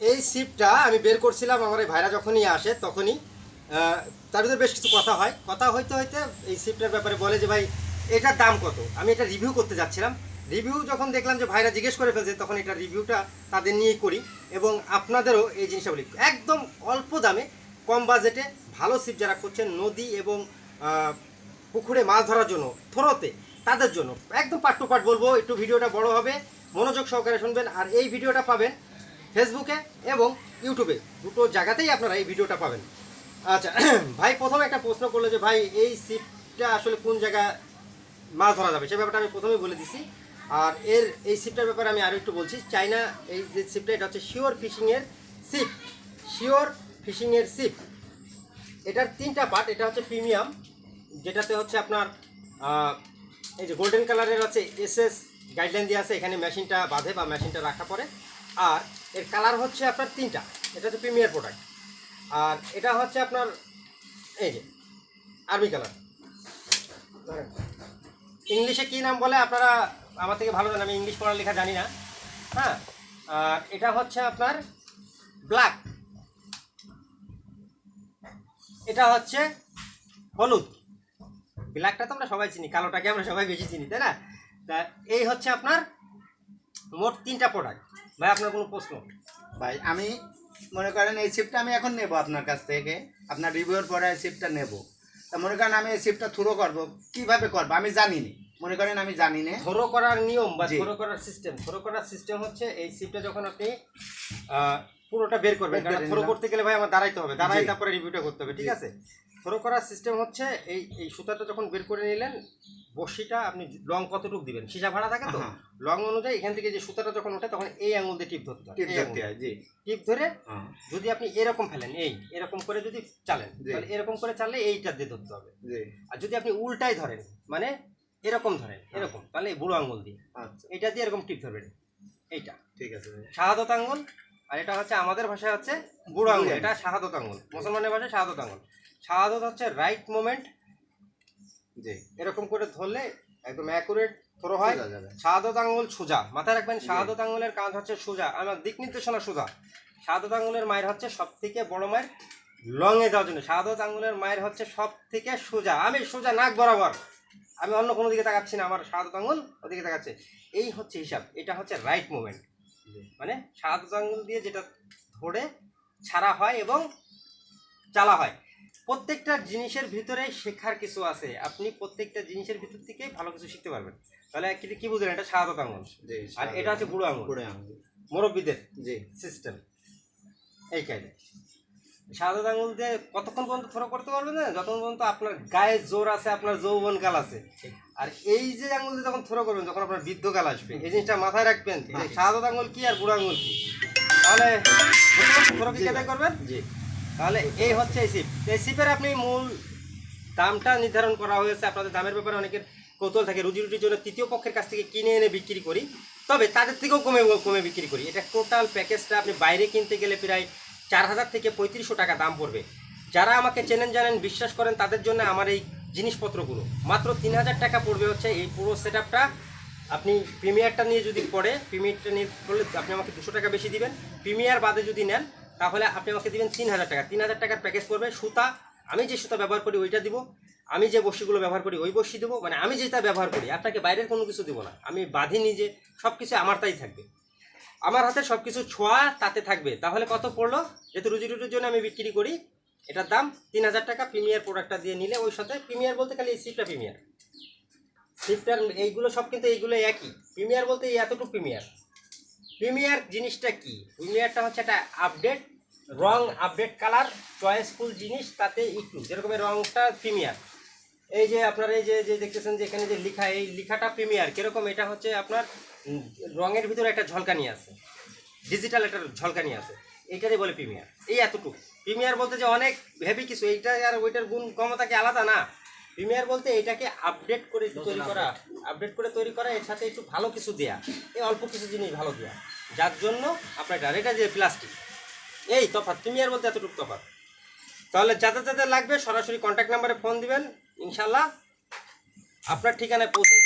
এই সিপটা আমি বের করছিলাম আমার এই ভাইরা যখনই আসে, তখনই তার ভিতরে বেশ কিছু কথা হয়। কথা হইতে হইতে এই সিপটার ব্যাপারে বলে যে, ভাই, এটার দাম কত? আমি এটা রিভিউ করতে যাচ্ছিলাম। রিভিউ যখন দেখলাম যে, ভাইরা জিজ্ঞেস করে ফেলছে, তখন এটা রিভিউটা তাদের নিয়েই করি এবং আপনাদেরও এই জিনিসটা বলি। একদম অল্প দামে, কম বাজেটে ভালো সিপ যারা করছেন, নদী এবং পুকুরে মাছ ধরার জন্য, থ্রোতে, তাদের জন্য। একদম পাট টু পাট বলব, একটু ভিডিওটা বড় হবে, মনোযোগ সহকারে শুনবেন। আর এই ভিডিওটা পাবেন ফেসবুকে এবং ইউটিউবে। দুটো জায়গাতেই আপনারা এই ভিডিওটা পাবেন। আচ্ছা ভাই প্রথমে একটা প্রশ্ন করল যে, ভাই, এই সিপটা আসলে কোন জায়গায় মাছ ধরা যাবে? সে ব্যাপারটা আমি প্রথমেই বলে দিছি। আর এর, এই সিপটার ব্যাপারে আমি আরও একটু বলছি। চাইনা এই যে সিপটা এটা হচ্ছে শিওর ফিশিংয়ের সিপ শিওর ফিশিংয়ের সিপ এটার তিনটা পার্ট এটা হচ্ছে প্রিমিয়াম যেটাতে হচ্ছে আপনার এই যে গোল্ডেন কালারের হচ্ছে এসএস গাইডলাইন দিয়ে আছে। এখানে মেশিনটা বাঁধে বা মেশিনটা রাখা পড়ে। আর এর কালার হচ্ছে আপনার তিনটা। এটা হচ্ছে প্রিমিয়ার প্রোডাক্ট আর এটা হচ্ছে আপনার এই যে আর্মি কালার ইংলিশে কী নাম বলে আপনারা আমার থেকে ভালো জানেন, আমি ইংলিশ পড়া লেখা জানি না। হ্যাঁ আর এটা হচ্ছে আপনার ব্ল্যাক এটা হচ্ছে হলুদ। ব্ল্যাকটা তো আমরা সবাই চিনি, কালোটাকে আমরা সবাই বেশি চিনি, তাই না? তা এই হচ্ছে আপনার মোট তিনটা প্রোডাক্ট ভাই আপনার কোনো প্রশ্ন? ভাই আমি মনে করেন এই শিপটা আমি এখন নেব আপনার কাছ থেকে। আপনার রিভিউর পরে এই শিপটা নেব। তা মনে করেন আমি এই শিপটা থ্রো করব কীভাবে করব? আমি জানি না মনে করেন আমি জানি না থ্রো করার নিয়ম বা। থ্রো করার সিস্টেম থ্রো করার সিস্টেম হচ্ছে এই শিপটা যখন আপনি পুরোটা বের করবেন কারণ থ্রো করতে গেলে ভাই আমার দাঁড়াইতে হবে। দাঁড়াই তারপরে রিভিউটা করতে হবে ঠিক আছে? থ্রো করার সিস্টেম হচ্ছে এই এই সুতাটা যখন বের করে নিলেন বড়শিটা আপনি লং কতটুকু দিবেন? সীসা ভাড়া থাকে তো? হ্যাঁ। লং অনুযায়ী এখান থেকে যে সুতাটা যখন ওঠে তখন এই আঙুল দিয়ে টিপ ধরতে হয়। হয় জি। টিপ ধরে হ্যাঁ, যদি আপনি এরকম ফেলেন এই এরকম করে যদি চালেন তাহলে এরকম করে চাললে এইটা দিয়ে ধরতে হবে। আর যদি আপনি উল্টাই ধরেন মানে এরকম ধরেন এরকম তাহলে বুড়ো আঙুল দিয়ে। আচ্ছা। এটা দিয়ে এরকম টিপ ধরবেন এইটা। ঠিক আছে। শাহাদত আঙ্গুল আর এটা হচ্ছে আমাদের ভাষায় হচ্ছে বুড়ো আঙ্গুল বুড়ো এটা শাহাদত আঙুল। মুসলমানের ভাষায় শাহাদত আঙুল। শাহাদত হচ্ছে রাইট মোমেন্ট জি এরকম করে ধরলে একদম অ্যাকুরেট থ্রো হয়। শাহাদত আঙ্গুল সোজা। মাথায় রাখবেন শাহাদত আঙুলের কাজ হচ্ছে সোজা। আমার দিক নির্দেশনা সোজা। শাহাদত আঙুলের মায়ের হচ্ছে সব থেকে বড় মায়ের লং এ যাওয়ার জন্য। শাহাদত আঙুলের মায়ের হচ্ছে সব থেকে সোজা। আমি সোজা নাক বরাবর। আমি অন্য কোনো দিকে তাকাচ্ছি না আমার শাহাদত আঙুল ওদিকে তাকাচ্ছে। এই হচ্ছে হিসাব। এটা হচ্ছে রাইট মুভমেন্ট। মানে সাত আঙুল দিয়ে যেটা ধরে ছাড়া হয় এবং চালা হয়। প্রত্যেকটা জিনিসের ভিতরে শেখার কিছু আছে। আপনি প্রত্যেকটা জিনিসের ভিতর থেকে ভালো কিছু শিখতে পারবেন। তাহলে কি কি বুঝলেন? এটা সাত আঙ্গুল। জি আর এটা হচ্ছে বুড়ো আঙ্গুল। মুরব্বীদের জি। সিস্টেম এই কায়দা শাহাদত আঙ্গুল দিয়ে কতক্ষণ পর্যন্ত থ্রো করতে পারবেন না? যতক্ষণ পর্যন্ত আপনার গায়ে জোর আছে আপনার যৌবন কাল আছে। আর এই যে আঙুল দিয়ে যখন থ্রো করবেন যখন আপনার বৃদ্ধ কাল আসবে এই জিনিসটা মাথায় রাখবেন। যে আঙ্গুল কি আর বুড়ো আঙ্গুল কি? তাহলে থ্রো কি কেটে করবেন। জি। তাহলে এই হচ্ছে এই সিপ এই সিপের আপনি মূল দামটা নির্ধারণ করা হয়েছে। আপনাদের দামের ব্যাপারে অনেকের কৌতূহল থাকে। রুজি রুটির জন্য তৃতীয় পক্ষের কাছ থেকে কিনে এনে বিক্রি করি। তবে তাদের থেকেও কমে কমে বিক্রি করি। এটা টোটাল প্যাকেজটা আপনি বাইরে কিনতে গেলে প্রায় চার হাজার থেকে পঁয়ত্রিশশো টাকা দাম পড়বে। যারা আমাকে চেনেন, জানেন, বিশ্বাস করেন, তাদের জন্য আমার এই জিনিসপত্রগুলো। মাত্র তিন হাজার টাকা পড়বে হচ্ছে এই পুরো সেট আপনি প্রিমিয়ারটা নিয়ে যদি পড়ে প্রিমিয়ারটা নিয়ে পড়লে আপনি আমাকে দুশো টাকা বেশি দিবেন। প্রিমিয়ার বাদে যদি নেন, তাহলে আপনি আমাকে দিবেন তিন হাজার টাকা। তিন হাজার টাকার প্যাকেজ পড়বে সুতা। আমি যে সুতা ব্যবহার করি, ওইটা দিব। আমি যে বসিগুলো ব্যবহার করি, ওই বসি দেবো। মানে আমি যেটা ব্যবহার করি, আপনাকে বাইরের কোনো কিছু দেবো না। আমি বাঁধি নিজে সব কিছু আমার তাই থাকবে। আমার হাতে সব কিছু ছোঁয়া, তাতে থাকবে। তাহলে কত পড়ল? যেহেতু রুজি রুটির জন্য আমি বিক্রি করি। এটার দাম তিন হাজার টাকা, প্রিমিয়ার প্রোডাক্টটা দিয়ে নিলে ওই সাথে। প্রিমিয়ার বলতে খালি এই সিপটা প্রিমিয়ার। সিপটার এইগুলো সব কিন্তু এইগুলো একই। প্রিমিয়ার বলতে এই এতটুকু প্রিমিয়ার। প্রিমিয়ার জিনিসটা কি? প্রিমিয়ারটা হচ্ছে একটা আপডেট রং আপডেট কালার চয়েসফুল জিনিস, তাতে একটু, যেরকম রংটা প্রিমিয়ার। এই যে আপনার, এই যে দেখতেছেন যে এখানে যে লেখা, এই লিখাটা প্রিমিয়ার। কীরকম? এটা হচ্ছে আপনার রঙের ভিতরে একটা ঝলকানি আছে। ডিজিটাল একটা ঝলকানি আছে। এইটারই বলে প্রিমিয়ার এই এতটুকু। প্রিমিয়ার বলতে যে অনেক হেভি কিছু, এইটা আর ওইটার গুণ ক্ষমতা কি আলাদা? না। প্রিমিয়ার বলতে এটাকে আপডেট করে তৈরি করা আপডেট করে তৈরি করা, এর সাথে একটু ভালো কিছু দেয়া। এই অল্প কিছু জিনিস ভালো দেয়া। যার জন্য আপনার এটা যে প্লাস্টিক এই তফাৎ প্রিমিয়ার বলতে এতটুকু তফাৎ। তাহলে যাদের যাদের লাগবে, সরাসরি কন্ট্যাক্ট নাম্বারে ফোন দিবেন। ইনশাল্লাহ আপনার ঠিকানায় পৌঁছে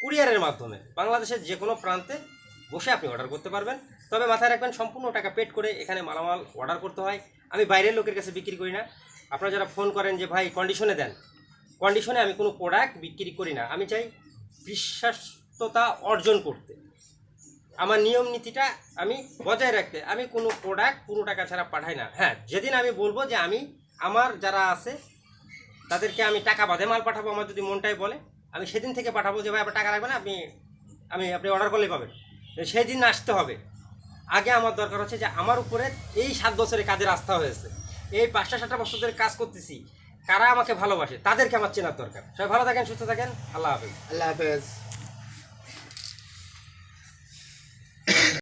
কুরিয়ারের মাধ্যমে বাংলাদেশের যে কোনো প্রান্তে বসে আপনি অর্ডার করতে পারবেন। তবে মাথায় রাখবেন, সম্পূর্ণ টাকা পেড করে এখানে মালামাল অর্ডার করতে হয়। আমি বাইরের লোকের কাছে বিক্রি করি না। আপনারা যারা ফোন করেন যে, ভাই কন্ডিশনে দেন। কন্ডিশনে আমি কোনো প্রোডাক্ট বিক্রি করি না। আমি চাই বিশ্বাসতা অর্জন করতে। আমার নিয়ম নীতিটা আমি বজায় রাখতে। আমি কোনো প্রোডাক্ট পুরো টাকা ছাড়া পাঠাই না। হ্যাঁ যেদিন আমি বলব যে, আমি, আমার যারা আছে, তাদেরকে আমি টাকা বাদে মাল পাঠাবো, আমার যদি মনটাই বলে আমি সেদিন থেকে পাঠাবো যে, ভাই, আপনার টাকা লাগবে না, আপনি, আমি, আপনি অর্ডার করলেই পাবেন। সেই দিন আসতে হবে। আগে আমার দরকার হচ্ছে যে, আমার উপরে এই সাত বছরে কাজের আস্থা হয়েছে। এই পাঁচটা সাতটা বছর ধরে কাজ করতেছি। কারা আমাকে ভালোবাসে, তাদেরকে আমার চেনার দরকার। সবাই ভালো থাকেন, সুস্থ থাকেন। আল্লাহ হাফেজ। আল্লাহ হাফেজ।